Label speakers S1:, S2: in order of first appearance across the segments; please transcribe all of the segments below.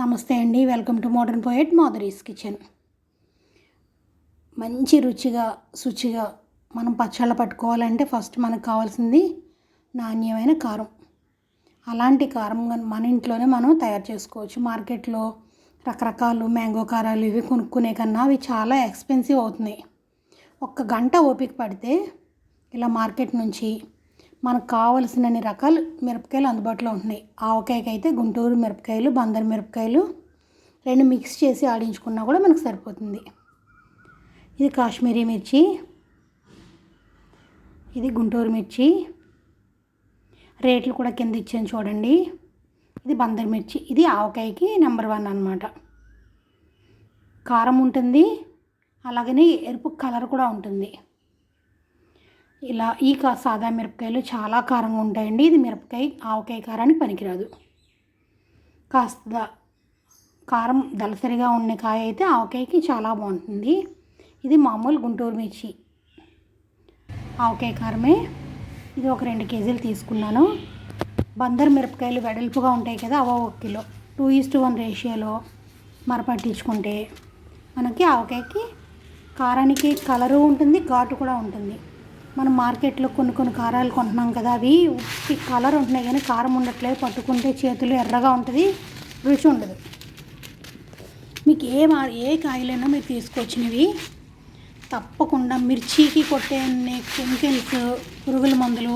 S1: నమస్తే అండి welcome to modern poet Madhuri's kitchen. మంచి రుచిగా శుచిగా మనం పచ్చళ్ళ పట్టుకోవాలంటే ఫస్ట్ మనకు కావాల్సింది నాణ్యమైన కారం. అలాంటి కారం మన ఇంట్లోనే మనం తయారు చేసుకోవచ్చు. మార్కెట్లో రకరకాలు మ్యాంగో కారాలు ఇవి కొనుక్కునే కన్నా అవి చాలా ఎక్స్పెన్సివ్ అవుతున్నాయి. ఒక్క గంట ఓపిక పడితే ఇలా మార్కెట్ నుంచి మనకు కావలసినన్ని రకాల మిరపకాయలు అందుబాటులో ఉంటున్నాయి. ఆవకాయకి అయితే గుంటూరు మిరపకాయలు బందర్ మిరపకాయలు రెండు మిక్స్ చేసి ఆడించుకున్నా కూడా మనకు సరిపోతుంది. ఇది కాశ్మీరీ మిర్చి ఇది గుంటూరు మిర్చి. రేట్లు కూడా కింద ఇచ్చాను చూడండి. ఇది బందర్ మిర్చి ఇది ఆవకాయకి నెంబర్ వన్ అనమాట కారం ఉంటుంది అలాగనే ఎరుపు కలర్ కూడా ఉంటుంది. ఇలా ఈ కా సాదా మిరపకాయలు చాలా కారంగా ఉంటాయండి. ఇది మిరపకాయ ఆవకాయ కారానికి పనికిరాదు. కాస్త కారం దళసరిగా ఉన్న కాయ అయితే ఆవకాయకి చాలా బాగుంటుంది. ఇది మామూలు గుంటూరు మిర్చి. ఆవకాయ కారమే. ఇది ఒక రెండు కేజీలు తీసుకున్నాను. బందర్ మిరపకాయలు వెడల్పుగా ఉంటాయి కదా అవ ఒక kilo. Two is to one రేషియోలో మరపట్టించుకుంటే మనకి ఆవకాయకి కారానికి కలరు ఉంటుంది ఘాటు కూడా ఉంటుంది. మనం మార్కెట్లో కొన్ని కొన్ని కారాలు కొంటున్నాం కదా అవి ఉత్తి కలర్ ఉంటున్నాయి కానీ కారం ఉండట్లేదు. పట్టుకుంటే చేతులు ఎర్రగా ఉంటుంది రుచి ఉండదు. మీకు ఏ మా ఏ కాయలైనా మీరు తీసుకొచ్చినవి తప్పకుండా మిర్చికి కొట్టే కెమికల్స్ పురుగుల మందులు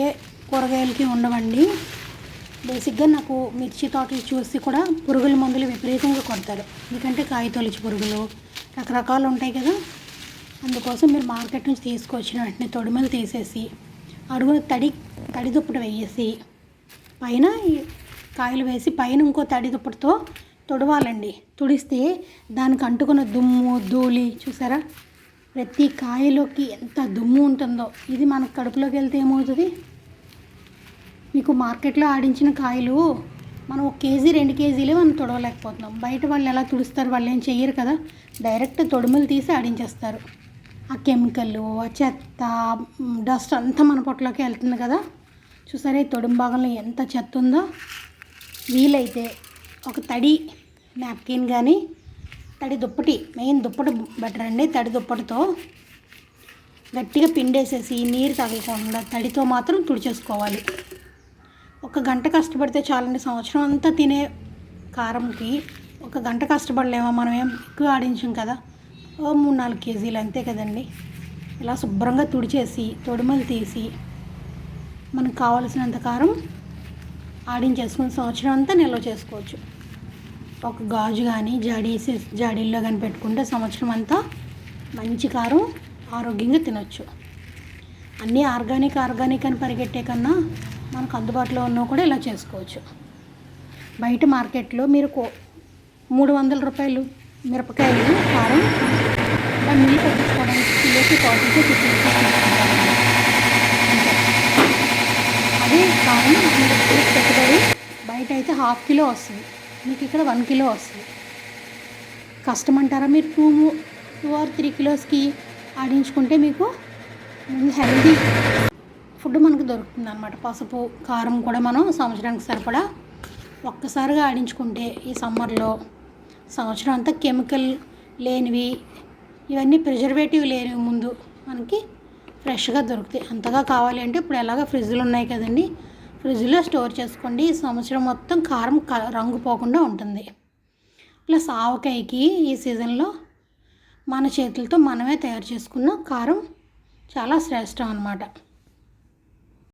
S1: ఏ కూరగాయలకి ఉండవండి. బేసిక్గా నాకు మిర్చి తోటలు చూసి కూడా పురుగుల మందులు విపరీతంగా కొడతారు. ఎందుకంటే కాయ తొలిచి పురుగులు రకరకాలు ఉంటాయి కదా. అందుకోసం మీరు మార్కెట్ నుంచి తీసుకొచ్చిన వెంటనే తొడిమలు తీసేసి అడుగున తడి తడి దుప్పటి వేసేసి పైన కాయలు వేసి పైన ఇంకో తడి దుప్పటితో తొడవాలండి. తుడిస్తే దానికి అంటుకున్న దుమ్ము ధూళి చూసారా? ప్రతి కాయలోకి ఎంత దుమ్ము ఉంటుందో. ఇది మనకు కడుపులోకి వెళ్తే ఏమవుతుంది? మీకు మార్కెట్లో ఆడించిన కాయలు మనం ఒక కేజీ రెండు కేజీలే మనం తొడవలేకపోతున్నాం. బయట వాళ్ళు ఎలా తుడుస్తారు వాళ్ళు ఏం చెయ్యరు కదా. డైరెక్ట్ తొడుములు తీసి ఆడించేస్తారు. ఆ కెమికల్ ఆ చెత్త డస్ట్ అంతా మన పొట్టలోకి వెళ్తుంది కదా. చూసారా ఈ తొడుము భాగంలో ఎంత చెత్త ఉందో? వీలైతే ఒక తడి నాప్కిన్ కానీ తడి దుప్పటి మెయిన్ దుప్పటి బెటర్ అండి తడి దుప్పటితో గట్టిగా పిండేసేసి నీరు తగలకుండా తడితో మాత్రం తుడిచేసుకోవాలి. ఒక గంట కష్టపడితే చాలండి. సంవత్సరం అంతా తినే కారంకి ఒక గంట కష్టపడలేమో? మనం ఏం ఎక్కువ ఆడించాం కదా. మూడు నాలుగు కేజీలు అంతే కదండి. ఇలా శుభ్రంగా తుడిచేసి తొడిమలు తీసి మనకు కావలసినంత కారం ఆడించేసుకుని సంవత్సరం అంతా నిల్వ చేసుకోవచ్చు. ఒక గాజు కానీ జాడీ జాడీల్లో కానీ పెట్టుకుంటే సంవత్సరం అంతా మంచి కారం ఆరోగ్యంగా తినొచ్చు. అన్నీ ఆర్గానిక్ ఆర్గానిక్ అని పరిగెట్టే కన్నా మనకు అందుబాటులో ఉన్నవి కూడా ఇలా చేసుకోవచ్చు. బయట మార్కెట్లో మీరు కో మూడు వందల రూపాయలు మిరపకాయలు కారం దాన్ని నీళ్ళు పట్టించుకోవడానికి కిలోకి కాఫీకి ఫిఫ్టీ అదే కారం మీరు వేసి పెట్టుబడి బయట అయితే హాఫ్ కిలో వస్తుంది. మీకు ఇక్కడ వన్ కిలో వస్తుంది. కష్టం అంటారా మీరు టూ టూ ఆర్ త్రీ కిలోస్కి ఆడించుకుంటే మీకు హెల్దీ ఫుడ్ మనకు దొరుకుతుంది అనమాట పసుపు కారం కూడా మనం సంవత్సరానికి సరిపడా ఒక్కసారిగా ఆడించుకుంటే ఈ సమ్మర్లో సంవత్సరం అంతా కెమికల్ లేనివి ఇవన్నీ ప్రిజర్వేటివ్ లేని ముందు మనకి ఫ్రెష్గా దొరుకుతాయి. అంతగా కావాలి అంటే ఇప్పుడు ఎలాగ ఫ్రిడ్జ్లు ఉన్నాయి కదండి? ఫ్రిడ్జ్లో స్టోర్ చేసుకోండి. ఈ సంవత్సరం మొత్తం కారం రంగు పోకుండా ఉంటుంది. ప్లస్ ఆవకాయకి ఈ సీజన్లో మన చేతులతో మనమే తయారు చేసుకున్న కారం చాలా శ్రేష్టం అన్నమాట.